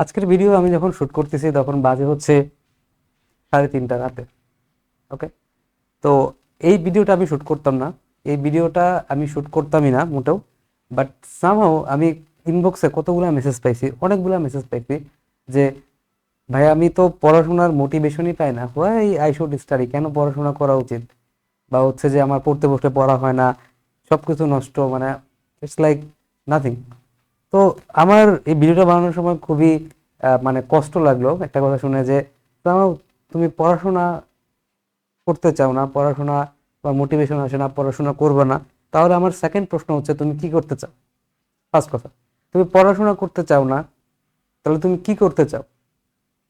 আজকের ভিডিও আমি যখন শ্যুট করতেছি তখন বাজে হচ্ছে সাড়ে তিনটা রাতে ওকে তো এই ভিডিওটা আমি শ্যুট করতাম না, এই ভিডিওটা আমি শ্যুট করতামই না মোটেও বাট সামহাও আমি ইনবক্সে কতগুলো মেসেজ পাইছি, অনেকগুলো মেসেজ পাইছি যে, ভাই, আমি তো পড়াশোনার মোটিভেশনই পাই না, হোয়াই আই শুড স্টাডি কেন পড়াশোনা করা উচিত? বা হচ্ছে যে, আমার পড়তে বসতে পড়া হয় না সব কিছু নষ্ট মানে ইটস লাইক নাথিং তো আমার এই ভিডিওটা বানানোর সময় খুবই মানে কষ্ট লাগল। একটা কথা শুনে যে তুমি পড়াশোনা করতে চাও না, পড়াশোনা বা মোটিভেশন আসে না, পড়াশোনা করবে না। তাহলে আমার সেকেন্ড প্রশ্ন হচ্ছে, তুমি কি করতে চাও? ফার্স্ট কথা, তুমি পড়াশোনা করতে চাও না, তাহলে তুমি কি করতে চাও?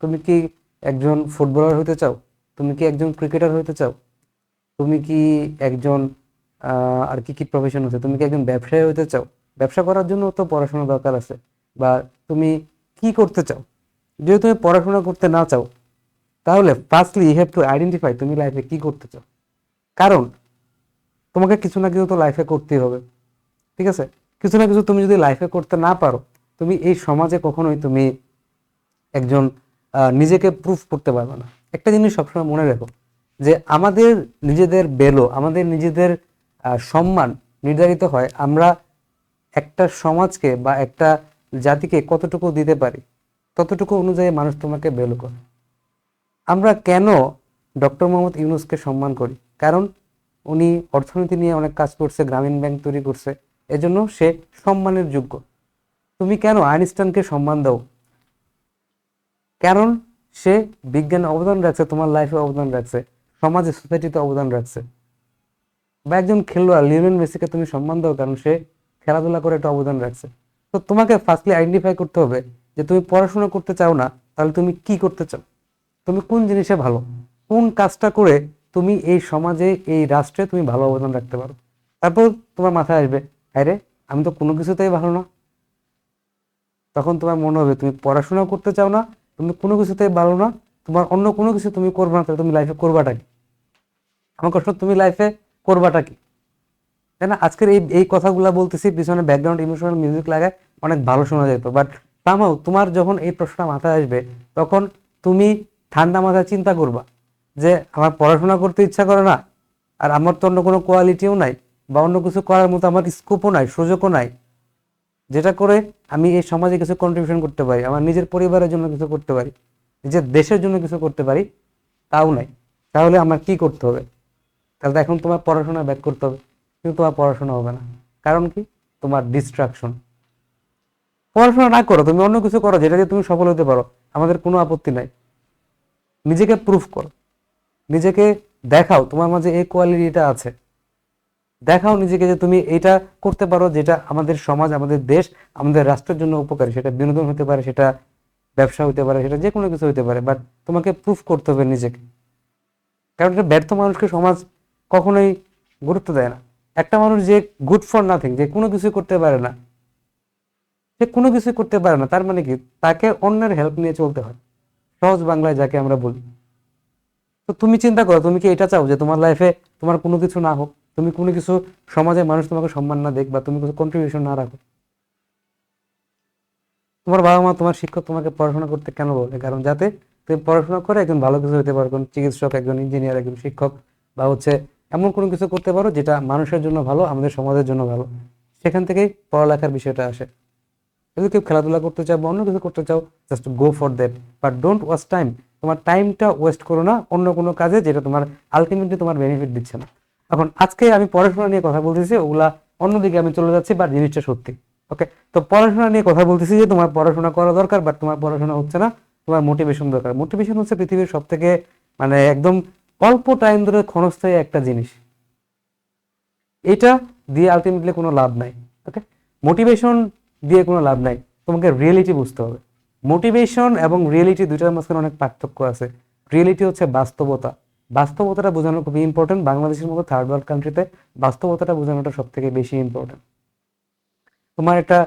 তুমি কি একজন ফুটবলার হতে চাও? তুমি কি একজন ক্রিকেটার হতে চাও? তুমি কি একজন আর কি কি প্রফেশন আছে? তুমি কি একজন ব্যবসায়ী হতে চাও? ব্যবসা করার জন্য তো পড়াশোনা দরকার আছে। বা তুমি কি করতে চাও? যদি তুমি পড়াশোনা করতে না চাও, তাহলে firstly you have to identify তুমি লাইফে কি করতে চাও। কারণ তোমাকে কিছু না কিছু তো লাইফে করতেই হবে, ঠিক আছে? কিছু না কিছু তুমি যদি লাইফে করতে না পারো, তুমি এই সমাজে কখনোই তুমি একজন নিজেকে প্রুফ করতে পারবে না। একটা জিনিস সবসময় মনে রেখো, যে আমাদের নিজেদের বেলো আমাদের নিজেদের সম্মান নির্ধারিত হয়, আমরা একটা সমাজকে বা একটা জাতিকে কতটুকু দিতে পারি, ততটুকু অনুযায়ী মানুষ তোমাকে বেলো করে। আমরা কেন ডক্টর মোহাম্মদ ইউনুসকে সম্মান করি? কারণ উনি অর্থনীতি নিয়ে অনেক কাজ করছে, গ্রামীণ ব্যাংক তৈরি করছে, এজন্য সে সম্মানের যোগ্য। তুমি কেন আইনস্টাইনকে সম্মান দাও? কারণ সে বিজ্ঞানে অবদান রাখছে, তোমার লাইফে অবদান রাখছে, সমাজে সোসাইটিতে অবদান রাখছে। বা একজন খেলোয়াড়, লিওনেল মেসিকে তুমি সম্মান দাও কারণ সে খেলাধুলা করে একটা অবদান রাখছে। তো তোমাকে ফার্স্টলি আইডেন্টিফাই করতে হবে যে তুমি পড়াশোনা করতে চাও না, তাহলে তুমি কি করতে চাও? তুমি কোন জিনিসে ভালো? কোন কাজটা করে তুমি এই সমাজে, এই রাষ্ট্রে তুমি ভালো অবদান রাখতে পারো? তারপর তোমার মাথায় আসবে আরে আমি তো কোনো কিছুতেই ভালো না। তখন তোমার মনে হবে, তুমি পড়াশোনা করতে চাও না, তুমি কোনো কিছুতেই ভালো না, তোমার অন্য কোনো কিছু তুমি করবে না, তাহলে তুমি লাইফে করবাটা কি? আমার কষ্ট তুমি লাইফে করবাটা কি? তাই না? আজকের এই এই কথাগুলো বলতেছি, পিছনে ব্যাকগ্রাউন্ড ইমোশনাল মিউজিক লাগায় অনেক ভালো শোনা যেত বাট তামাও তোমার যখন এই প্রশ্নটা মাথায় আসবে, তখন তুমি ঠান্ডা মাথায় চিন্তা করবা যে, আমার পড়াশোনা করতে ইচ্ছা করে না, আর আমার তো অন্য কোনো কোয়ালিটিও নাই, বা অন্য কিছু করার মতো আমার স্কোপও নাই, সুযোগও নাই, যেটা করে আমি এই সমাজে কিছু কন্ট্রিবিউশন করতে পারি, আমার নিজের পরিবারের জন্য কিছু করতে পারি, নিজের দেশের জন্য কিছু করতে পারি, তাও নাই। তাহলে আমার কি করতে হবে? তাহলে এখন তোমার পড়াশোনা ব্যাক করতে হবে। কিন্তু তোমার পড়াশোনা হবে না। কারণ কি? তোমার ডিস্ট্রাকশন পড়াশোনা না করো, তুমি অন্য কিছু করো যেটা দিয়ে তুমি সফল হতে পারো। আমাদের কোনো আপত্তি নাই। নিজেকে প্রুফ করো। নিজেকে দেখাও, তোমার মাঝে এই কোয়ালিটিটা আছে। দেখাও নিজেকে যে তুমি এটা করতে পারো যেটা আমাদের সমাজ, আমাদের দেশ, আমাদের রাষ্ট্রের জন্য উপকারী। সেটা বিনোদন হতে পারে, সেটা ব্যবসা হতে পারে, সেটা যে কোনো কিছু হতে পারে বাট তোমাকে প্রুফ করতে হবে নিজেকে। কারণ একটা ব্যর্থ মানুষকে সমাজ কখনোই গুরুত্ব দেয় না। একটা মানুষ যে গুড ফর নাথিং যে কোনো কিছু করতে পারে না, সে কোনো কিছু করতে পারে না, তার মানে কি? তাকে অন্যের হেল্প নিয়ে চলতে হয়। সহজ বাংলায় যাকে আমরা বলি। তো তুমি চিন্তা করো, তুমি কি এটা চাও যে তোমার লাইফে তোমার কোনো কিছু না হোক? তুমি কোনো কিছু সমাজে মানুষ তোমাকে সম্মান না দেখ বা তুমি কিছু কন্ট্রিবিউশন না রাখো? তোমার বাবা মা, তোমার শিক্ষক তোমাকে পড়াশোনা করতে কেন বলে? কারণ যাতে তুমি পড়াশোনা করে একজন ভালো কিছু হতে পারো চিকিৎসক, একজন ইঞ্জিনিয়ার একজন শিক্ষক বা হচ্ছে এমন কোনো কিছু করতে পারো যেটা মানুষের জন্য ভালো, আমাদের সমাজের জন্য ভালো। সেখান থেকেই পড়ালেখার বিষয়টা আসে। যদি কেউ খেলাধুলা করতে চাও বা অন্য কিছু করতে চাও just go for that but don't waste time তোমার টাইমটা ওয়েস্ট করো না অন্য কোনো কাজে যেটা তোমার আলটিমেটলি তোমার বেনিফিট দিচ্ছে না। এখন আজকে আমি পড়াশোনা নিয়ে কথা বলতেছি, ওগুলা অন্যদিকে আমি চলে যাচ্ছি বা জিনিসটা সত্যি। ওকে তো পড়াশোনা নিয়ে কথা বলতেছি যে তোমার পড়াশোনা করা দরকার বাট তোমার পড়াশোনা হচ্ছে না, তোমার মোটিভেশন দরকার। মোটিভেশন হচ্ছে পৃথিবীর সব থেকে মানে একদম অল্প টাইম ধরে ক্ষণস্থায়ী একটা জিনিস। এটা দিয়ে আলটিমেটলি কোনো লাভ নাই ওকে মোটিভেশন দিয়ে কোনো লাভ নাই, তোমাকে রিয়েলিটি বুঝতে হবে। মোটিভেশন এবং রিয়েলিটি দুইটার মাঝখানে অনেক পার্থক্য আছে। রিয়েলিটি হচ্ছে বাস্তবতা। বাস্তবতাটা বোঝানো খুবই ইম্পর্টেন্ট বাংলাদেশের মতো থার্ড ওয়ার্ল্ড কান্ট্রিতে বাস্তবতাটা বোঝানোটা সব থেকে বেশি ইম্পর্টেন্ট তোমার একটা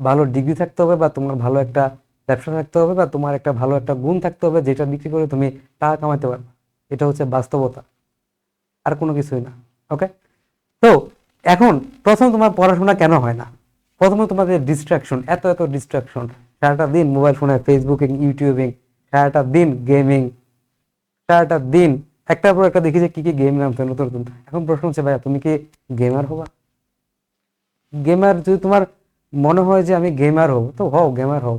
ভালো ডিগ্রি থাকতে হবে বা তোমার ভালো একটা ব্যবসা থাকতে হবে বা তোমার একটা ভালো একটা গুণ থাকতে হবে যেটা বিক্রি করে তুমি টাকা কামাতে পারবে। এটা হচ্ছে বাস্তবতা। আর কোনো কিছুই না ওকে তো এখন প্রথম তোমার পড়াশোনা কেন হয় না? প্রথমে তোমাদের ডিস্ট্রাকশন এত এত ডিস্ট্রাকশন সারাটা দিন মোবাইল ফোনে ফেসবুকিং ইউটিউবিং সারাটা দিন গেমিং সারাটা দিন একটার পর একটা দেখি যে কি কি গেম নামছে নতুন নতুন। এখন প্রশ্ন হচ্ছে, ভাইয়া, তুমি কি গেমার হবা? গেমার যদি তোমার মনে হয় যে আমি গেমার হব, তো হও গেমার হও।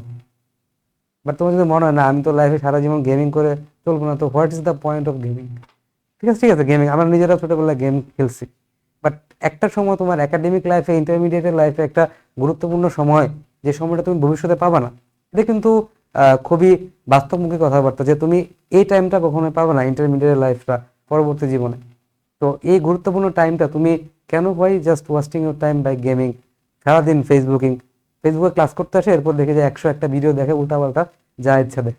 বাট তোমার যদি মনে হয়, না, আমি তো লাইফে সারা জীবন গেমিং করে চলবো না, তো what is the point of gaming ঠিক আছে ঠিক আছে গেমিং আমরা নিজেরা ছোটবেলায় গেম খেলছি। বাট একটা সময় তোমার একাডেমিক লাইফে ইন্টারমিডিয়েটের লাইফে একটা গুরুত্বপূর্ণ সময়, যে সময়টা তুমি ভবিষ্যতে পাবা না। এটা কিন্তু খুবই বাস্তবমুখী কথাবার্তা যে তুমি এই টাইমটা কখনোই পাবে না ইন্টারমিডিয়েট লাইফটা পরবর্তী জীবনে। তো এই গুরুত্বপূর্ণ টাইমটা তুমি কেন ভাই just wasting your time by gaming সারাদিন ফেসবুকিং ফেসবুকে ক্লাস করতে আসে, এরপর দেখে যে একশো একটা ভিডিও দেখে উল্টাপাল্টা যা ইচ্ছা দেয়।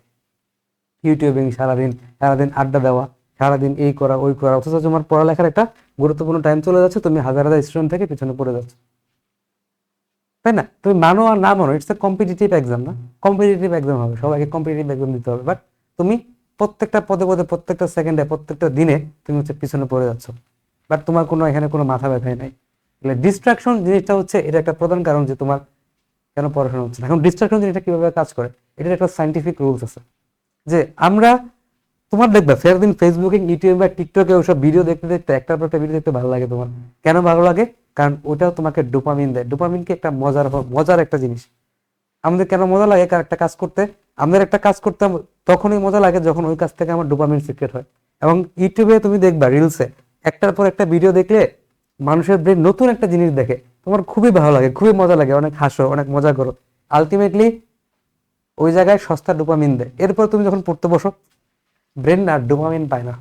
ইউটিউবিং সারাদিন সারাদিন আড্ডা দেওয়া, সারাদিন এই করা, ওই করা। অথচ তোমার পড়ালেখার একটা গুরুত্বপূর্ণ টাইম চলে যাচ্ছে, তুমি হাজার হাজার স্টুডেন্ট থেকে পিছনে পড়ে যাচ্ছ। তাই না? তুমি মানো আর না মানো ইটস এ কম্পিটিটিভ এক্সাম না? কম্পিটিটিভ এক্সাম হবে, সবাইকে কম্পিটিটিভ এক্সাম দিতে হবে। বাট তুমি প্রত্যেকটা পদে পদে, প্রত্যেকটা সেকেন্ডে প্রত্যেকটা দিনে তুমি হচ্ছে পিছনে পড়ে যাচ্ছ। বাট তোমার কোনো, এখানে কোনো মাথা ব্যথাই নাই। ডিস্ট্রাকশন জিনিসটা হচ্ছে, এটা একটা প্রধান কারণ যে তোমার কেন পড়াশোনা হচ্ছে না? এখন ডিস্ট্রাকশন জিনিসটা কীভাবে কাজ করে? এটার একটা সাইন্টিফিক রুলস আছে। যে আমরা, তোমার দেখবে ফেরদিন ফেসবুকে ইউটিউবে বা টিকটকে ওসব ভিডিও দেখতে দেখতে, একটার পর একটা ভিডিও দেখতে ভালো লাগে তোমার। কেন ভালো লাগে? কারণ ওটাও তোমাকে ডোপামিন দেয়। ডোপামিন কি একটা মজার মজার একটা জিনিস। আমাদের কেন মজা লাগে? কার একটা কাজ করতে? আমাদের একটা কাজ করতে তখনই মজা লাগে যখন ওই কাজ থেকে আমার ডোপামিন সিক্রেট হয়। এবং ইউটিউবে তুমি দেখবা রিলসে একটার পর একটা ভিডিও দেখলে মানুষের ব্রেন নতুন একটা জিনিস দেখে। তোমার খুবই ভালো লাগে, খুবই মজা লাগে, অনেক হাসো, অনেক মজা করো। আলটিমেটলি ওই জায়গায় সস্তা ডোপামিন দেয়। এরপর তুমি যখন পড়তে বসো, ব্রেন আর ডোপামিন পায় না।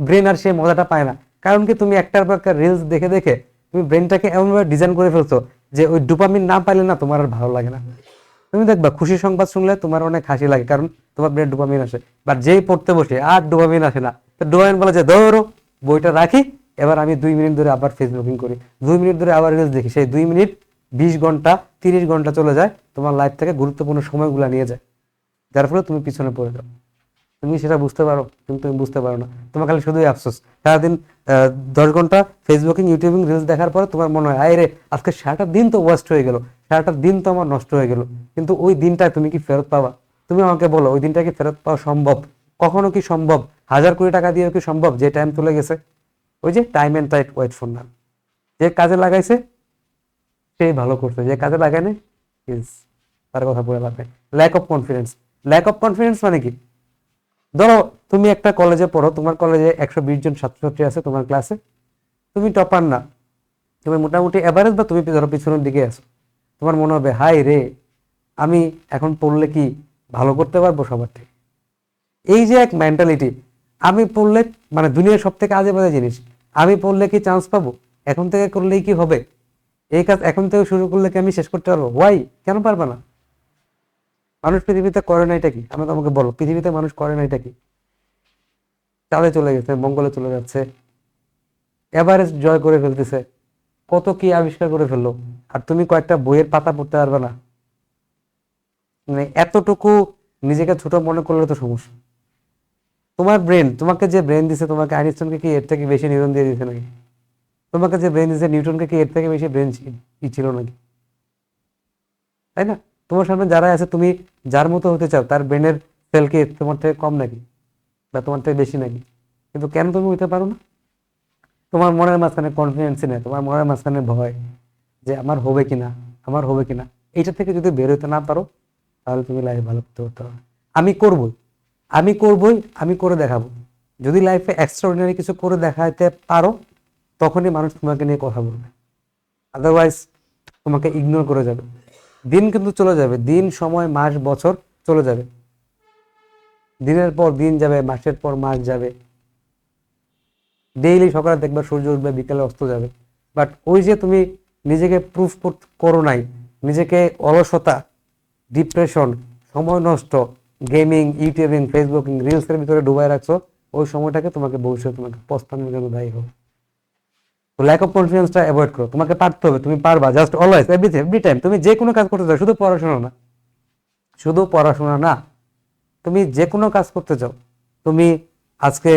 ব্রেন আর সেই মজাটা পায় না। কারণ কি তুমি একটার পর একটা রিলস দেখে দেখে তুমি ব্রেনটাকে এমনভাবে ডিজাইন করে ফেলছো যে ওই ডোপামিন না পাইলে না তোমার আর ভালো লাগে না। তুমি দেখবা খুশি সংবাদ শুনলে তোমার অনেক হাসি লাগে, কারণ তোমার ব্রেন ডোপামিন আসে। বাট যেই পড়তে বসে আর ডোপামিন আসে না। তো ডোপামিন বলে যে ধরো বইটা রাখি এবার আমি দুই মিনিট ধরে আবার ফেসবুকিং করি। দুই মিনিট ধরে আবার রিলস দেখি। সেই দুই মিনিট, বিশ ঘণ্টা, তিরিশ ঘণ্টা চলে যায়, তোমার লাইফ থেকে গুরুত্বপূর্ণ সময়গুলো নিয়ে যায়। যার ফলে তুমি পিছনে পড়ে যাও। তুমি সেটা বুঝতে পারো, কিন্তু তুমি বুঝতে পারো না। তোমার খালি শুধুই আফসোস। সারাদিন দশ ঘণ্টা ফেসবুকিং ইউটিউবিং রিলস দেখার পরে তোমার মনে হয়, আয় রে, আজকে সারাটা দিন তো ওয়েস্ট হয়ে গেল। সারাটা দিন তো আমার নষ্ট হয়ে গেল। কিন্তু ওই দিনটা তুমি কি ফেরত পাবা? তুমি আমাকে বলো, ওই দিনটা কি ফেরত পাওয়া সম্ভব? কখনো কি সম্ভব? হাজার কোটি টাকা দিয়ে কি সম্ভব? যে টাইম চলে গেছে। ওই যে time and tide wait for না। যে কাজে লাগাইছে সেই ভালো করছে। যে কাজে লাগায় is তার কথা বলে লাভ lack of confidence lack of confidence মানে কি? ধরো, তুমি একটা কলেজে পড়ো, তোমার কলেজে একশো বিশ জন ছাত্রছাত্রী আছে তোমার ক্লাসে তুমি টপার না। তুমি মোটামুটি এভারেজ বা তুমি ধরো পিছনের দিকে আছো। তোমার মনে হবে, হাই রে, আমি এখন পড়লে কি ভালো করতে পারব সবার থেকে? এই যে এক মেন্টালিটি আমি পড়লে মানে দুনিয়ার সব থেকে আজে বাজে জিনিস, আমি পড়লে কি চান্স পাবো? এখন থেকে করলেই কি হবে? এই কাজ এখন থেকে শুরু করলে কি আমি শেষ করতে পারব? ওয়াই কেন পারবে না? মানুষ পৃথিবীতে করে না এটা কি? আমি তোমাকে বলো, পৃথিবীতে মানুষ করে না এটা কি? চাঁদে চলে গেছে, মঙ্গলে চলে যাচ্ছে, এভারেস্ট জয় করে ফেলতেছে, কত কি আবিষ্কার করে ফেলল? আর তুমি কয়েকটা বইয়ের পাতা পড়তে পারবে না। মানে এতটুকু নিজেকে ছোট মনে করলে তো সমস্যা। তোমার ব্রেন তোমাকে যে ব্রেন দিছে, তোমাকে আইনস্টাইনকে কি এর থেকে বেশি নিউরন দিয়ে দিছে নাকি? তোমাকে যে ব্রেন দিছে নিউটনকে কি এর থেকে বেশি ব্রেন ছিল নাকি? তাই না? তোমার সামনে যারা আছে, তুমি যার মতো হতে চাও, তার ব্রেনের সেল কি তোমার থেকে কম নাকি? বা তোমার থেকে বেশি নাকি? কিন্তু কেন তুমি হইতে পারো না? তোমার মনের মাঝখানে কনফিডেন্সই নেই, তোমার মনের মাঝখানে ভয়, যে আমার হবে কিনা, আমার হবে কিনা। এইটা থেকে যদি বের হতে না পারো, তাহলে তুমি লাইফে ভালো করতে পারতে আমি করবই। আমি করবই, আমি করে দেখাবো। যদি লাইফে এক্সট্রাঅর্ডিনারি কিছু করে দেখাতে পারো, তখনই মানুষ তোমাকে নিয়ে কথা বলবে। আদারওয়াইজ তোমাকে ইগনোর করে যাবে। দিন কিন্তু চলে যাবে। দিন, সময়, মাস, বছর চলে যাবে। দিনের পর দিন যাবে, মাসের পর মাস যাবে। ডেইলি সকালে দেখবা সূর্য উঠবে, বিকেলে অস্ত যাবে। বাট ওই যে তুমি নিজেকে প্রুফ করো নাই, নিজেকে অলসতা ডিপ্রেশন সময় নষ্ট গেমিং ইউটিউবিং ফেসবুকিং রিলসের ভিতরে ডুবাই রাখছো, ওই সময়টাকে তোমাকে ভবিষ্যতে তোমাকে পস্তানোর জন্য দায়ী হবে তো ল্যাক অফ কনফিডেন্সটা অ্যাভয়েড করো। তোমাকে পারতে হবে, তুমি পারবা just always everything every time তুমি যে কোনো কাজ করতে চাও, শুধু পড়াশোনা না, শুধু পড়াশোনা না, তুমি যে কোনো কাজ করতে চাও, তুমি আজকে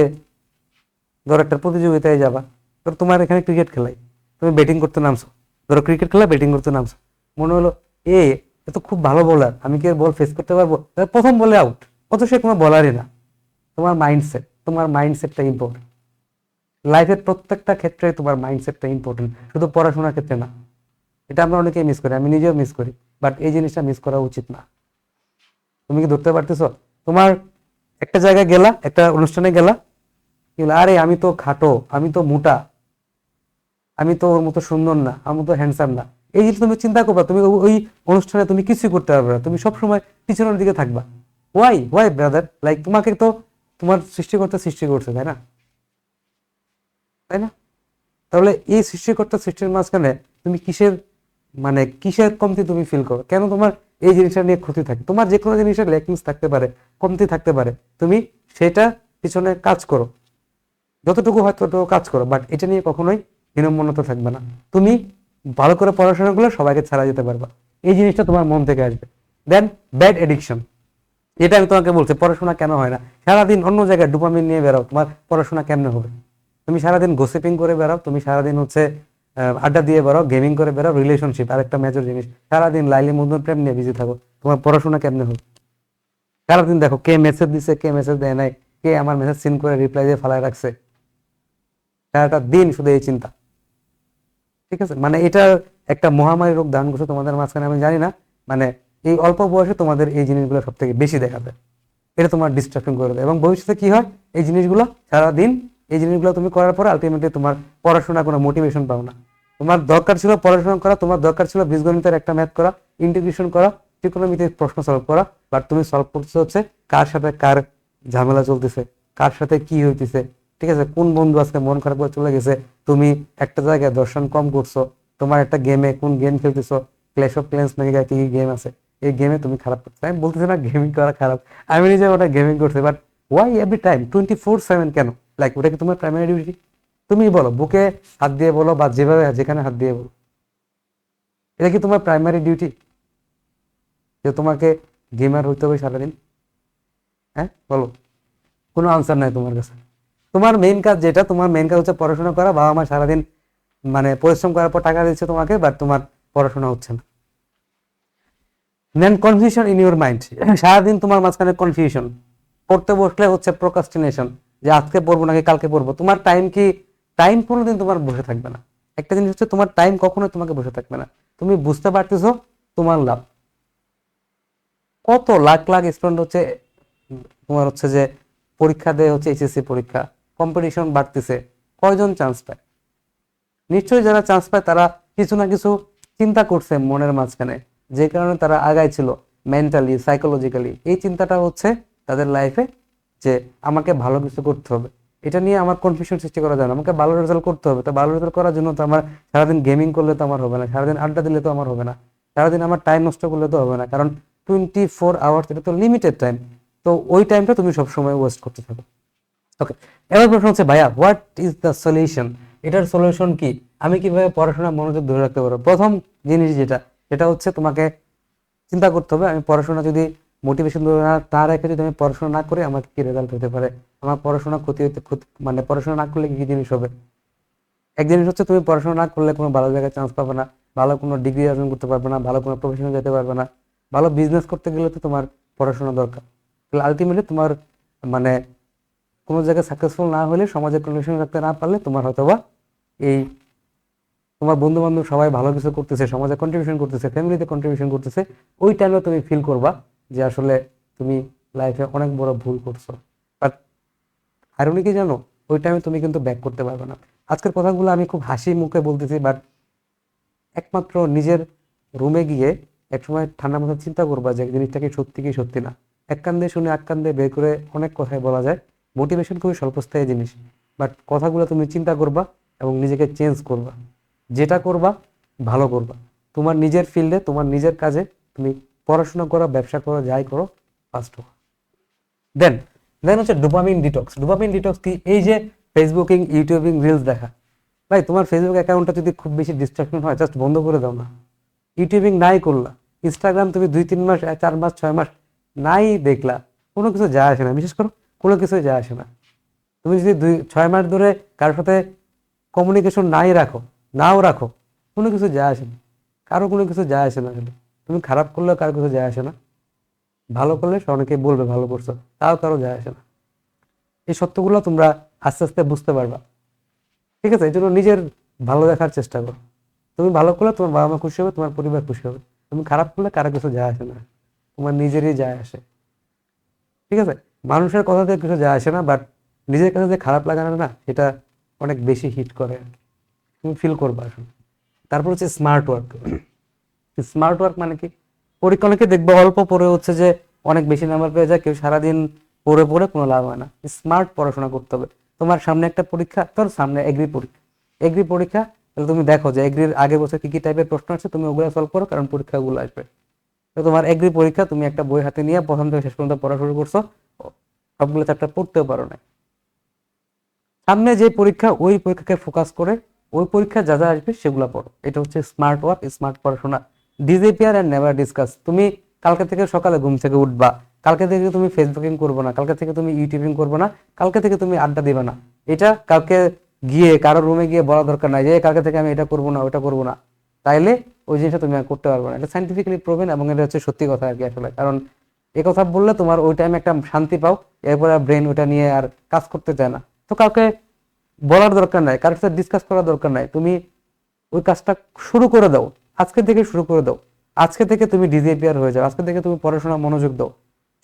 ধরো একটা প্রতিযোগিতায় যাবা, ধরো তোমার এখানে ক্রিকেট খেলাই, তুমি ব্যাটিং করতে নামছো, ধরো ক্রিকেট খেলা ব্যাটিং করতে নামছো, মনে হলো, এ এ তো খুব ভালো বোলার আমি কি বল ফেস করতে পারব? প্রথম বলে আউট অত সে কোনো বলারই না। তোমার মাইন্ডসেট তোমার মাইন্ডসেটটা ইম্পর্টেন্ট লাইফের প্রত্যেকটা ক্ষেত্রে তোমার মাইন্ডসেটটা ইম্পর্টেন্ট শুধু পড়াশোনার ক্ষেত্রে না। এটা আমরা অনেকেই মিস করি। আমি নিজেও মিস করি। বাট এই জিনিসটা মিস করা উচিত না। তুমি কি ধরতে পারতেছো? তোমার একটা জায়গায় গেলা, একটা অনুষ্ঠানে গেলা। আরে, আমি তো খাটো, আমি তো মোটা। আমি তো ওর মতো সুন্দর না, আমার মতো হ্যান্ডসাম না। এই জিনিস তুমি চিন্তা করবা, তুমি ওই অনুষ্ঠানে তুমি কিছুই করতে পারবে না, তুমি সবসময় পিছনের দিকে থাকবা। ওয়াই ওয়াই ব্রাদার লাইক তোমাকে তো তোমার সৃষ্টিকর্তা সৃষ্টি করছে, তাই না? তাই না? তাহলে এই সৃষ্টিকর্তা সৃষ্টির মাঝখানে তুমি কিসের মানে কিসের কমতি তুমি ফিল করো? কেন তোমার এই জিনিসটা নিয়ে ক্ষতি থাকে? তোমার যে কোনো জিনিসের ল্যাকিংস থাকতে পারে, কমতি থাকতে পারে। তুমি সেটা পিছনে কাজ করো। যতটুকু হয় ততটুকু কাজ করো বাট এটা নিয়ে কখনোই হীনমন্যতা থাকবে না। তুমি ভালো করে পড়াশোনা করলে সবাইকে ছাড়া যেতে পারবা। এই জিনিসটা তোমার মন থেকে আসবে। দেন ব্যাড এডিকশন এটা আমি তোমাকে বলছি, পড়াশোনা কেন হয় না? সারাদিন অন্য জায়গায় ডুপামিন নিয়ে বেরাও তোমার পড়াশোনা কেমনে হবে? তুমি সারাদিন গোসিপিং করে বেরাও তুমি সারাদিন হচ্ছে আড্ডা দিয়ে বেরাও গেমিং করে বেরাও রিলেশনশিপ আরেকটা মেজর জিনিস। সারাদিন লাইলি মধ্যে প্রেম নিয়ে বিজি থাকো, তোমার পড়াশোনা কেমনে হবে? সারাদিন দেখো কে মেসেজ দিছে, কে মেসেজ দেয় নাই, কে আমার মেসেজ সিন করে রিপ্লাই দিয়ে ফালায় রাখছে। সারাটা দিন শুধু এই চিন্তা। ঠিক আছে? মানে এটা একটা মহামারী রোগ ধারণ করছে তোমাদের মাঝখানে, আমি জানি না। মানে এই অল্প বয়সে তোমাদের এই জিনিসগুলো সব থেকে বেশি দেখা যায় এটা তোমার ডিস্ট্রাকশন করে দেয়। এবং ভবিষ্যতে কি হয়? এই জিনিসগুলো সারাদিন, এই জিনিসগুলো তুমি করার পরে আলটিমেটলি তোমার পড়াশোনা কোনো মোটিভেশন পাও না। তোমার দরকার ছিল পড়াশোনা করা, তোমার দরকার ছিল বীজগণিতের একটা ম্যাথ করা ইন্টিগ্রেশন করা ত্রিকোণমিতির প্রশ্ন সলভ করা। বাট তুমি সলভ করতে হচ্ছে কার সাথে কার ঝামেলা চলতেছে, কার সাথে কি হইতেছে ঠিক আছে? কোন বন্ধু আজকে মন খারাপ করে চলে গেছে? তুমি একটা জায়গায় দর্শন কম করছ, তোমার একটা গেমে কোন গেম খেলতেছো? ক্ল্যাশ অফ ক্লেন্স নাকি কি কি গেম আছে? এই গেমে তুমি খারাপ করছ। আমি বলতেছি না গেমিং করা খারাপ। আমি নিজে ওটা গেমিং করছি but why every time twenty four seven কেন? লাইক ওটা কি তোমার প্রাইমারি ডিউটি তুমি বলো, বুকে হাত দিয়ে বলো বা যেভাবে, যেখানে হাত দিয়ে বলো। এটা কি তোমার প্রাইমারি ডিউটি যে তোমাকে গেমার হইতে হবে সারাদিন? হ্যাঁ? বলো। কোনো আনসার নাই তোমার কাছে। তোমার মেইন কাজ যেটা, তোমার মেইন কাজ হচ্ছে পড়াশোনা করা বাবা মা সারাদিন মানে পরিশ্রম করার পর টাকা দিচ্ছে তোমাকে বাট তোমার পড়াশোনা হচ্ছে না। Then confusion in your mind সারাদিন তোমার মাঝখানে কনফিউশন পড়তে বসলে হচ্ছে প্রোকাস্টিনেশন যে আজকে পড়ব নাকি কালকে পড়ব। তোমার টাইম কি টাইম তোমার বসে থাকবে না। একটা জিনিস হচ্ছে, তোমার টাইম কখনোই তোমাকে বসে থাকবে না। তুমি বুঝতে পারতেছো, তোমার লাভ। কত লাখ লাখ স্টুডেন্ট হচ্ছে, তোমার হচ্ছে যে পরীক্ষা দেয়, হচ্ছে এইচএসসি পরীক্ষা। কম্পিটিশন বাড়তেছে, কয়জন চান্স পায়? নিশ্চয়ই যারা চান্স পায়, তারা কিছু না কিছু চিন্তা করছে মনের মাঝখানে। যে কারণে তারা আগায় ছিল মেন্টালি সাইকোলজিক্যালি এই চিন্তাটা হচ্ছে তাদের লাইফে যে আমাকে ভালো কিছু করতে হবে। এটা নিয়ে আমার কনফিউশন সৃষ্টি করা যায় না। আমাকে ভালো রেজাল্ট করতে হবে। তো ভালো রেজাল্ট করার জন্য তো আমার সারাদিন গেমিং করলে তো আমার হবে না। সারাদিন আড্ডা দিলে তো আমার হবে না। সারাদিন আমার টাইম নষ্ট করলে তো হবে না। কারণ টোয়েন্টি ফোর আওয়ার্স এটা তো লিমিটেড টাইম তো ওই টাইমটা তুমি সবসময় ওয়েস্ট করতে থাকো। ওকে এবার প্রশ্ন হচ্ছে, ভাইয়া হোয়াট ইজ দ্য সলিউশন এটার সলিউশন কি? আমি কীভাবে পড়াশোনা মনোযোগ ধরে রাখতে পারব? প্রথম জিনিস যেটা, সেটা হচ্ছে তোমাকে চিন্তা করতে হবে, আমি পড়াশোনা যদি মোটিভেশন না রেখে যদি আমি পড়াশোনা না কি রেজাল্ট হতে পারে? আমার পড়াশোনা ক্ষতি হতে মানে পড়াশোনা না করলে কি জিনিস হবে? এক জিনিস হচ্ছে, তুমি পড়াশোনা না করলে কোনো ভালো জায়গায় চান্স পাবে না, ভালো কোনো ডিগ্রি অর্জন করতে পারবে না, ভালো কোনো প্রফেশনে যেতে পারবে না, ভালো বিজনেস করতে গেলে তো তোমার পড়াশোনা দরকার। তাহলে আলটিমেটলি তোমার মানে কোনো জায়গায় সাকসেসফুল না হলে সমাজে কন্ডিশন রাখতে না পারলে তোমার হয়তোবা এই তোমার বন্ধু বান্ধব সবাই ভালো কিছু করতেছে, সমাজে কন্ট্রিবিউশন করতেছে ফ্যামিলিতে কন্ট্রিবিউশন করতেছে, ওই টাইমে তুমি ফিল করবা যে আসলে তুমি লাইফে অনেক বড় ভুল করছ। বাট আরুনি কি জানো? ওই টাইমে তুমি কিন্তু ব্যাক করতে পারবে না। আজকের কথাগুলো আমি খুব হাসি মুখে বলতেছি বাট একমাত্র নিজের রুমে গিয়ে একসময় ঠান্ডা মাথায় চিন্তা করবা যে জিনিসটাকে সত্যি কি সত্যি না। এক কান্দে শুনে এক কান দিয়ে বের করে অনেক কথাই বলা যায়। মোটিভেশন খুবই স্বল্পস্থায়ী জিনিস। বাট কথাগুলো তুমি চিন্তা করবা এবং নিজেকে চেঞ্জ করবা। যেটা করবা, ভালো করবা। তোমার নিজের ফিল্ডে তোমার নিজের কাজে তুমি পড়াশোনা করো, ব্যবসা করো, যাই করো ফার্স্ট হো দেন দেন হচ্ছে ডোপামিন ডিটক্স ডোপামিন ডিটক্স কি? এই যে ফেসবুকিং ইউটিউবিং রিলস দেখা। ভাই, তোমার ফেসবুক অ্যাকাউন্টটা যদি খুব বেশি ডিস্ট্রাকশন হয় জাস্ট বন্ধ করে দাও না। ইউটিউবিং নাই করলা। ইনস্টাগ্রাম তুমি দুই, তিন মাস, চার মাস, ছয় মাস নাই দেখলা। কোনো কিছু যায় আসে না। বিশেষ করে কোনো কিছুই যায় আসে না। তুমি যদি দুই, ছয় মাস ধরে কারোর সাথে কমিউনিকেশন নাই রাখো, নাও রাখো, কোনো কিছু যায় আসে না। কারও কোনো কিছু যায় আসে না তুমি খারাপ করলেও কারও কিছু যায় আসে না। ভালো করলে সে অনেকে বলবে ভালো করছ, তাও কারও যায় আসে না। এই সত্যগুলো তোমরা আস্তে আস্তে বুঝতে পারবা। ঠিক আছে, এই জন্য নিজের ভালো দেখার চেষ্টা করো। তুমি ভালো করলে তোমার বাবা মা খুশি হবে, তোমার পরিবার খুশি হবে। তুমি খারাপ করলে কারও কিছু যায় আসে না। তোমার নিজেরই যায় আসে। ঠিক আছে? মানুষের কথাতে কিছু যায় আসে না বাট নিজের কাছে যে খারাপ লাগানো না সেটা অনেক বেশি হিট করে তুমি ফিল করবা আসলে। তারপর হচ্ছে স্মার্ট ওয়ার্ক স্মার্ট ওয়ার্ক মানে কি? পরীক্ষা অনেকে দেখবে অল্প পড়ে হচ্ছে যে অনেক বেশি নাম্বার পেয়ে যায়, কেউ সারাদিন পড়ে পড়ে কোনো লাভ হয় না। স্মার্ট পড়াশোনা করতে হবে। তোমার সামনে একটা পরীক্ষা, তোর সামনে এগ্রি পরীক্ষা। এগ্রি পরীক্ষা, তাহলে তুমি দেখো যে এগ্রির আগের বছর কি কি টাইপের প্রশ্ন আছে তুমি ওগুলো সলভ করো, কারণ পরীক্ষাগুলো আসবে। তো তোমার এগ্রি পরীক্ষা, তুমি একটা বই হাতে নিয়ে প্রথম থেকে শেষ পর্যন্ত পড়া শুরু করছ সবগুলো চ্যাপ্টার পড়তেও পারো না সামনে যে পরীক্ষা, ওই পরীক্ষাকে ফোকাস করে, ওই পরীক্ষা যা যা আসবে সেগুলো পড়ো। এটা হচ্ছে স্মার্ট ওয়ার্ক স্মার্ট পড়াশোনা। ডিজিপিআর অ্যান্ড নেভার ডিসকাস তুমি কালকে থেকে সকালে ঘুম থেকে উঠবা, কালকে থেকে তুমি ফেসবুকিং করব না, কালকে থেকে তুমি ইউটিউবিং করব না, কালকে থেকে তুমি আড্ডা দিবে না। এটা কালকে গিয়ে, কারও রুমে গিয়ে বলা দরকার নাই যে কালকে থেকে আমি এটা করব না ওটা করব না। তাইলে ওই জিনিসটা তুমি করতে পারবে না। এটা সাইন্টিফিক্যালি প্রুভেন এবং এটা হচ্ছে সত্যি কথা আর কি আসলে। কারণ এ কথা বললে তোমার ওই টাইমে একটা শান্তি পাও, এরপরে ব্রেন ওটা নিয়ে আর কাজ করতে চায় না। তো কাউকে বলার দরকার নাই, কারোর সাথে ডিসকাস করার দরকার নাই, তুমি ওই কাজটা শুরু করে দাও, আজকে থেকে শুরু করে দাও। আজকে থেকে তুমি ডিজিপিআর হয়ে যাও, আজকে থেকে তুমি পড়াশোনা মনোযোগ দাও।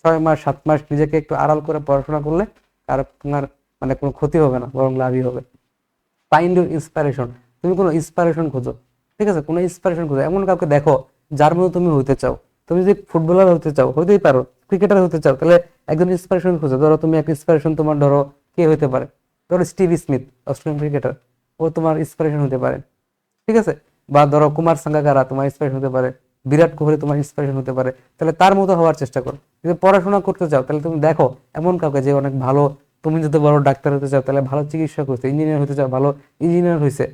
ছয় মাস, সাত মাস নিজেকে একটু আড়াল করে পড়াশোনা করলে আর তোমার মানে কোনো ক্ষতি হবে না, বরং লাভই হবে। ফাইন্ড ইউর ইন্সপিরেশন তুমি কোনো ইন্সপিরেশন খোঁজো, ঠিক আছে? কোনো ইন্সপিরেশন খোঁজো। এমন কাউকে দেখো যার মধ্যে তুমি হইতে চাও। তুমি যদি ফুটবলার হতে চাও হইতেই পারো ক্রিকেটার হতে চাও, তাহলে একজন ইন্সপিরেশন খোঁজো। ধরো তুমি একটা ইন্সপিরেশন তোমার, ধরো কে হইতে পারে? ধরো স্টিভ স্মিথ, অস্ট্রেলিয়ান ক্রিকেটার ও তোমার ইন্সপিরেশন হতে পারে। ঠিক আছে? বা ধরো কুমার সাঙ্গাকারা, তোমার ইন্সপিরেশন হতে পারে। বিরাট কোহলি তোমার ইন্সপিরেশন হতে পারে। তাহলে তার মতো হওয়ার চেষ্টা করো। যদি পড়াশোনা করতে চাও, তাহলে তুমি দেখো, এমন কাউকে যে অনেক ভালো, তুমি যদি বড় ডাক্তার হতে চাও, তাহলে ভালো চিকিৎসক হয়েছে ইঞ্জিনিয়ার হতে চাও, ভালো ইঞ্জিনিয়ার হয়েছে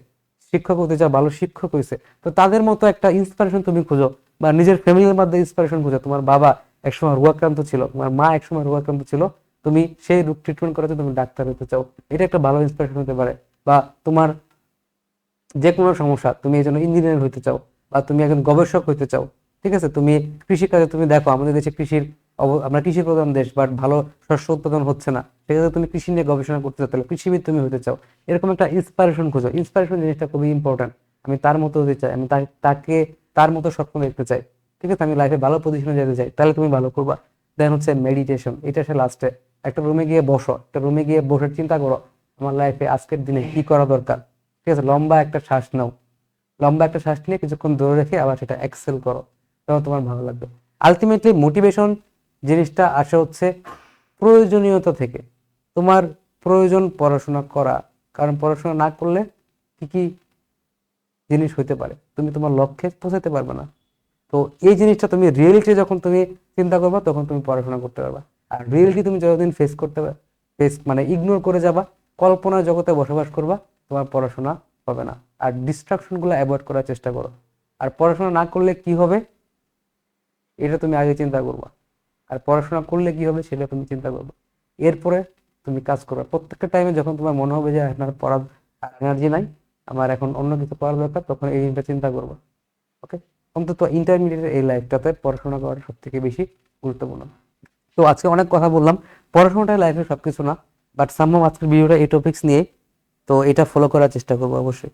শিক্ষক হতে চাও, ভালো শিক্ষক হয়েছে তো তাদের মতো একটা ইন্সপিরেশন তুমি খুঁজো বা নিজের ফ্যামিলির মধ্যে ইন্সপিরেশন খুঁজো। তোমার বাবা একসময় রোগাক্রান্ত ছিল, তোমার মা একসময় রোগাক্রান্ত ছিল, তুমি সেই রোগ ট্রিটমেন্ট করাতে তুমি ডাক্তার হতে চাও। এটা একটা ভালো ইন্সপিরেশন হতে পারে। বা তোমার যে কোনো সমস্যা, তুমি এই জন্য ইঞ্জিনিয়ার হতে চাও বা তুমি একজন গবেষক হতে চাও, ঠিক আছে? তুমি কৃষিকাজে তুমি দেখো, আমাদের দেশে কৃষির আমরা কৃষি প্রধান দেশ বাট ভালো শস্য উৎপাদন হচ্ছে না। সেক্ষেত্রে তুমি কৃষি নিয়ে গবেষণা করতে চাও, তাহলে কৃষিবিদ তুমি হতে চাও। এরকম একটা ইন্সপিরেশন খোঁজো। ইন্সপিরেশন জিনিসটা খুবই ইম্পর্টেন্ট আমি তার মতো হতে চাই, আমি তাকে, তার মতো স্বপ্ন দেখতে চাই। ঠিক আছে? আমি লাইফে ভালো পজিশনে যেতে চাই, তাহলে তুমি ভালো করবা। দেন হচ্ছে মেডিটেশন এটা সে লাস্টে একটা রুমে গিয়ে বসো, একটা রুমে গিয়ে বসে চিন্তা করো, আমার লাইফে আজকের দিনে কি করা দরকার। ঠিক আছে? লম্বা একটা শ্বাস নাও। লম্বা একটা শ্বাস নিয়ে কিছুক্ষণ ধরে রেখে আবার সেটা এক্সেল করো। তখন তোমার ভালো লাগবে। আলটিমেটলি মোটিভেশন জিনিসটা আসে হচ্ছে প্রয়োজনীয়তা থেকে। তোমার প্রয়োজন পড়াশোনা করা। কারণ পড়াশোনা না করলে কি কি জিনিস হইতে পারে? তুমি তোমার লক্ষ্যে পৌঁছাতে পারবে না। তো এই জিনিসটা তুমি রিয়েলিটি যখন তুমি চিন্তা করবা, তখন তুমি পড়াশোনা করতে পারবা। আর রিয়েলিটি তুমি যতদিন ফেস করতে ফেস মানে ইগনোর করে যাবা, কল্পনার জগতে বসবাস করবা, তোমার পড়াশোনা হবে না। আর ডিস্ট্রাকশনগুলো অ্যাভয়েড করার চেষ্টা করো। আর পড়াশোনা না করলে কি হবে? এটা তুমি আগে চিন্তা করবা। আর পড়াশোনা করলে কি হবে সেটা তুমি চিন্তা করবে। এরপরে তুমি কাজ করবে। প্রত্যেকটা টাইমে যখন তোমার মনে হবে যে আপনার পড়ার এনার্জি নাই, আমার এখন অন্য কিছু পড়ার দরকার, তখন এই জিনিসটা চিন্তা করব। ওকে অন্তত ইন্টারমিডিয়েটের এই লাইফটাতে পড়াশোনা করাটা সব থেকে বেশি গুরুত্বপূর্ণ। তো আজকে অনেক কথা বললাম। পড়াশোনাটাই লাইফে সবকিছু না বাট সাম্ভব আজকের ভিডিওটা এই টপিক্স নিয়ে তো এটা ফলো করার চেষ্টা করব অবশ্যই।